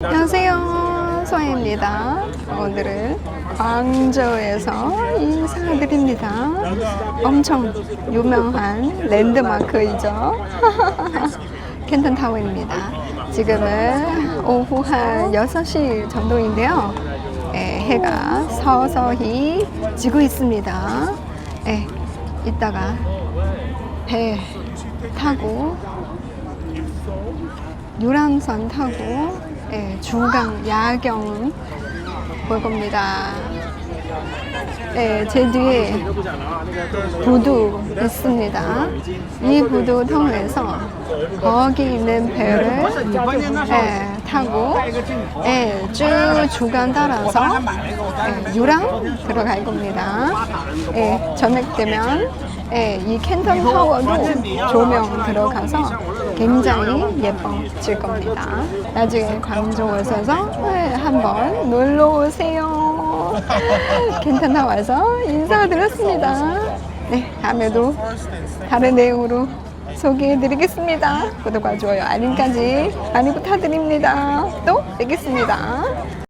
안녕하세요. 소아입니다. 오늘은 광저우에서 인사드립니다. 엄청 유명한 랜드마크이죠. 켄턴타워입니다. 지금은 오후 한 6시 정도인데요. 예, 해가 서서히 지고 있습니다. 예, 이따가 배 타고 유람선 타고 예, 중강 야경 볼 겁니다. 예, 제 뒤에 부두 있습니다. 이 부두 통해서 거기 있는 배를 예, 타고 예, 쭉 주간 따라서 예, 유람 들어갈 겁니다. 예, 저녁 되면 예, 이 캔턴 타워도 조명 들어가서 굉장히 예뻐질 겁니다. 나중에 광주 오셔서 예, 한번 놀러 오세요. 캔턴 타워에서 인사드렸습니다. 네, 다음에도 다른 내용으로 소개해드리겠습니다. 구독과 좋아요, 알림까지 많이 부탁드립니다. 또 뵙겠습니다.